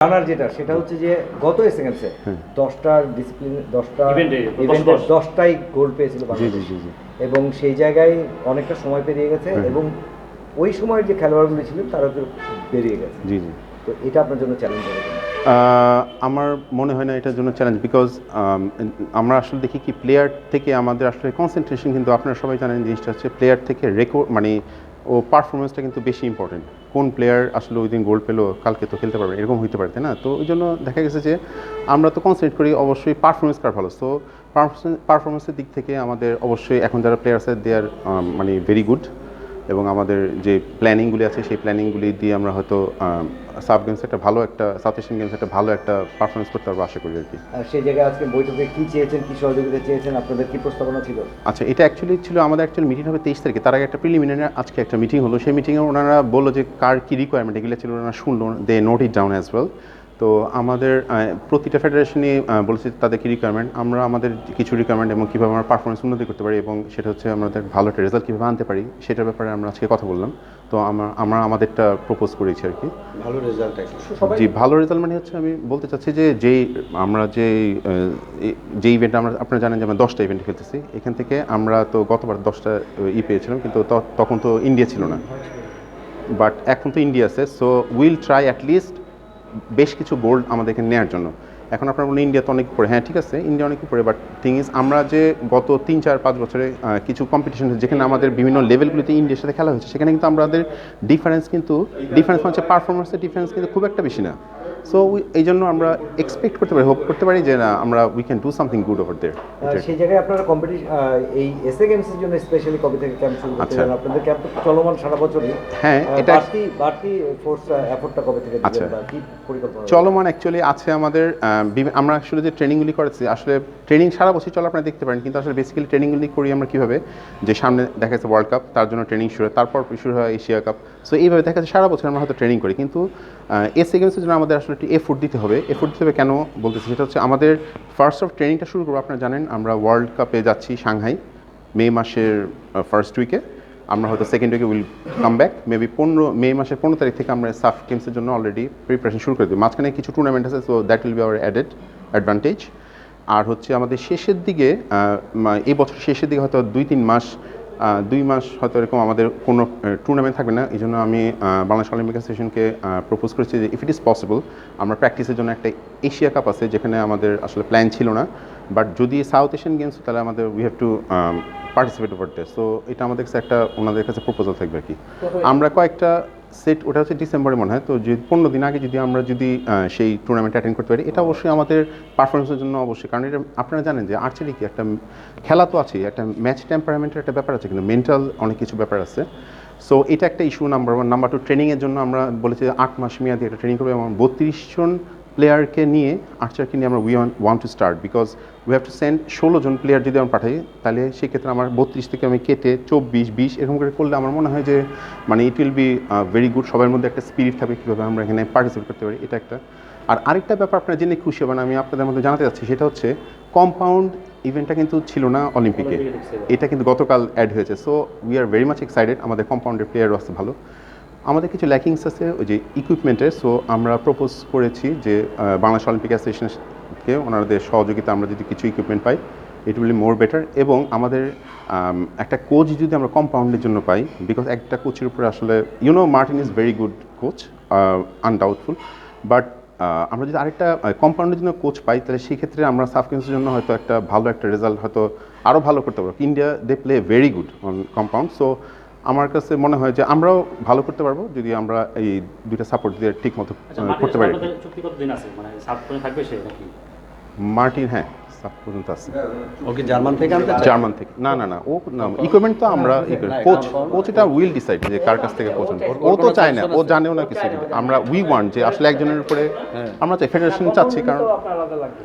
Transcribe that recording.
জানার যেটা সেটা হচ্ছে যে গত এসএমএসে দশটার ডিসিপ্লিন দশটা Event এ, ইভেন্টে দশ দশ। দশটাই গোল পেয়েছিল জি জি বাংলাদেশ। জি জি। এবং সেই জায়গায় অনেকটা সময় পেরিয়ে গেছে এবং ওই সময়ের যে খেলোয়াড়গুলো ছিলেন তারা তো বেরিয়ে গেছে। জি জি। তো এটা আপনার জন্য চ্যালেঞ্জ হবে আহ, আমার মনে হয় না এটার জন্য চ্যালেঞ্জ বিকজ আমরা আসলে দেখি কি প্লেয়ার থেকে আমাদের আসলে কনসেন্ট্রেশন কিন্তু আপনারা সবাই জানেন জিনিসটা হচ্ছে প্লেয়ার থেকে রেকর্ড মানে ও পারফরমেন্সটা কিন্তু বেশি ইম্পর্টেন্ট কোন প্লেয়ার আসলে ওই দিন গোল পেল, কালকে তো খেলতে পারবে, এরকম হইতে পারে না? তো ওই জন্য দেখা গেছে যে আমরা তো কনসেন্ট্রেট করি অবশ্যই পারফরমেন্স কার ভালো। সো পারফরমেন্সের দিক থেকে আমাদের অবশ্যই, এখন যারা প্লেয়ার আছে দে আর মানে ভেরি গুড এবং আমাদের যে প্ল্যানিংগুলি আছে সেই প্ল্যানিংগুলি দিয়ে আমরা হয়তো সাব গেমস একটা ভালো একটা সাউথ এশিয়ান গেমস একটা ভালো একটা পারফরমেন্স করতে পারব আশা করি আর কি। সেই জায়গায় আজকে বৈঠকে কি চেয়েছেন কি সহযোগিতা চেয়েছেন আপনাদের কি প্রস্তাবনা ছিল? আচ্ছা এটা অ্যাকচুয়ালি ছিল আমাদের অ্যাকচুয়ালি মিটিং হবে তেইশ তারিখে। তার আগে একটা প্রিলিমিনারি আজকে একটা মিটিং হলো। সেই মিটিংয়ে ওনারা বলল যে কার কী রিকোয়ারমেন্ট এগুলো ছিল ওনারা শুনলো they note it down as well তো আমাদের প্রতিটা ফেডারেশনই বলেছি তাদের কী রিকোয়ারমেন্ট আমরা আমাদের কিছু রিকোয়ারমেন্ট এবং কীভাবে আমরা পারফরমেন্স উন্নতি করতে পারি এবং সেটা হচ্ছে আমাদের ভালো একটা রেজাল্ট কীভাবে আনতে পারি সেটার ব্যাপারে আমরা আজকে কথা বললাম। তো আমরা আমরা আমাদেরটা প্রপোজ করেছি আর কি। ভালো রেজাল্ট জি ভালো রেজাল্ট মানে হচ্ছে আমি বলতে চাচ্ছি যে যেই আমরা যে যে ইভেন্ট আমরা আপনারা জানেন যে আমরা দশটা ইভেন্ট খেলতেছি। এখান থেকে আমরা তো গতবার দশটা ই পেয়েছিলাম কিন্তু ত- তখন তো ইন্ডিয়া ছিল না। বাট এখন তো ইন্ডিয়া আছে সো উইল ট্রাই অ্যাটলিস্ট বেশ কিছু গোল্ড আমাদেরকে নেওয়ার জন্য। এখন আপনারা বলেন ইন্ডিয়া তো অনেক উপরে। হ্যাঁ ঠিক আছে, ইন্ডিয়া অনেক উপরে বাট থিং ইজ আমরা যে গত তিন, চার, পাঁচ বছরে কিছু কম্পিটিশন যেখানে আমাদের বিভিন্ন লেভেলগুলিতে ইন্ডিয়ার সাথে খেলা হয়েছে, সেখানে কিন্তু আমাদের ডিফারেন্স কিন্তু ডিফারেন্স হচ্ছে পারফরমেন্সের ডিফারেন্স কিন্তু খুব একটা বেশি না। সো এই জন্য আমরা এক্সপেক্ট করতে পারি হোপ করতে পারি যে না আমরা we can do something good over there সেই জায়গায় আপনারা কম্পিটিশন এই এসএ গেমসের জন্য স্পেশালি কবে থেকে ক্যাম্প শুরু করতে আচ্ছা। চান? আপনাদের ক্যাম্প চলমান সারা বছরই হ্যাঁ, এটা- বাড়তি বাড়তি ফোর্স এফোর্টটা কবে থেকে আচ্ছা। কি পরিকল্পনা চলমান অ্যাকচুয়ালি আছে আমাদের আমরা আসলে যে ট্রেনিংগুলি করেছি আসলে ট্রেনিং সারা বছর চলে আপনারা দেখতে পারেন কিন্তু আসলে বেসিক্যালি ট্রেনিংগুলি করি আমরা কীভাবে যে সামনে দেখা যাচ্ছে ওয়ার্ল্ড কাপ তার জন্য ট্রেনিং শুরু হয় তারপর শুরু হয় এশিয়া কাপ সো এইভাবে দেখা যাচ্ছে সারা বছর আমরা হয়তো ট্রেনিং করি কিন্তু এসি গেমসের জন্য আমাদের আসলে একটু এফোর্ট দিতে হবে। এফোর্ট দিতে হবে কেন বলতেছি? সেটা হচ্ছে আমাদের ফার্স্ট অফ ট্রেনিংটা শুরু করব, আপনারা জানেন, আমরা ওয়ার্ল্ড কাপে যাচ্ছি সাংহাই, মে মাসের ফার্স্ট উইকে আমরা হয়তো সেকেন্ড উইকে উইল কাম ব্যাক মেবি পনেরো, মে মাসের পনেরো তারিখ থেকে আমরা সাফ গেমসের জন্য অলরেডি প্রিপারেশন শুরু করে দিই মাঝখানে কিছু টুর্নামেন্ট আছে so that will be our added advantage আর হচ্ছে আমাদের শেষের দিকে এই বছর শেষের দিকে হয়তো দুই, তিন মাস দুই মাস হয়তো এরকম আমাদের কোনো টুর্নামেন্ট থাকবে না। এই জন্য আমি বাংলাদেশ অলিম্পিক অ্যাসোসিয়েশনকে প্রপোজ করেছি যে ইফ ইট ইজ পসিবল আমরা প্র্যাকটিসের জন্য একটা এশিয়া কাপ আছে যেখানে আমাদের আসলে প্ল্যান ছিল না। বাট যদি সাউথ এশিয়ান গেমস তাহলে আমাদের we have to participate over there so এটা আমাদের কাছে একটা ওনাদের কাছে প্রপোজাল থাকবে আর কি। আমরা কয়েকটা সেট, ওটা হচ্ছে ডিসেম্বরে মনে হয়। তো যে পনেরো দিন আগে যদি আমরা যদি সেই টুর্নামেন্ট অ্যাটেন্ড করতে পারি, এটা অবশ্যই আমাদের পারফরমেন্সের জন্য অবশ্যই। কারণ এটা, আপনারা জানেন যে আর্চারি কি একটা, খেলা তো আছে একটা ম্যাচ টেম্পারামেন্টের একটা ব্যাপার আছে, কিন্তু মেন্টাল অনেক কিছু ব্যাপার আছে। সো এটা একটা issue number one number two ট্রেনিংয়ের জন্য আমরা বলেছি আট মাস মেয়াদি একটা ট্রেনিং করব, এবং বত্রিশ জন প্লেয়ারকে নিয়ে আর্চারকে নিয়ে আমরা we want to start because we have to send ষোলো জন প্লেয়ার যদি আমরা পাঠাই তাহলে সেক্ষেত্রে আমার বত্রিশ থেকে আমি কেটে চব্বিশ বিশ এরকম করে করলে আমার মনে হয় যে মানে it will be very good সবার মধ্যে একটা স্পিরিট থাকবে কীভাবে আমরা এখানে পার্টিসিপেট করতে পারি এটা একটা। আর আরেকটা ব্যাপার আপনারা জেনে খুশি হবেন আমি আপনাদের মধ্যে জানাতে চাচ্ছি সেটা হচ্ছে কম্পাউন্ড ইভেন্টটা কিন্তু ছিল না অলিম্পিকে। এটা কিন্তু গতকাল অ্যাড হয়েছে so we are very much excited আমাদের কম্পাউন্ডের প্লেয়ারও আছে ভালো। আমাদের কিছু ল্যাকিংস আছে, ওই যে ইকুইপমেন্টের সো আমরা প্রপোজ করেছি যে বাংলাদেশ অলিম্পিক অ্যাসোসিয়েশনকে ওনাদের সহযোগিতা আমরা যদি কিছু ইকুইপমেন্ট পাই ইট উইল মোর বেটার এবং আমাদের একটা কোচ যদি আমরা কম্পাউন্ডের জন্য পাই বিকজ একটা কোচের উপরে আসলে you know Martin is very good coach undoubtful but আমরা যদি আরেকটা কম্পাউন্ডের জন্য কোচ পাই, তাহলে সেই ক্ষেত্রে আমরা সাফ গেমসের জন্য হয়তো একটা ভালো একটা রেজাল্ট হয়তো আরও ভালো করতে পারব। India they play very good on compound so আমার কাছে মনে হয় যে আমরাও ভালো করতে পারব যদি আমরা এই দুইটা সাপোর্ট দিয়ে ঠিক মতো আচ্ছা করতে পারি। আপনাদের চুক্তি কতদিন আছে? মানে মার্টিন হ্যাঁ সাপ পর্যন্ত আছে। ওকে জার্মান থেকে আনতে জার্মান থেকে। না না না ও না ইকুইপমেন্ট তো আমরা কোচ কোচ এটা উইল ডিসাইড যে কার কাছ থেকে কোচ ও তো চায় না ও জানেও না কিছু। আমরা উই ওয়ান্ট যে আসলে একজনের উপরে আমরা চাই ফেডারেশন চাচ্ছি কারণ আপনার আলাদা লাগবে।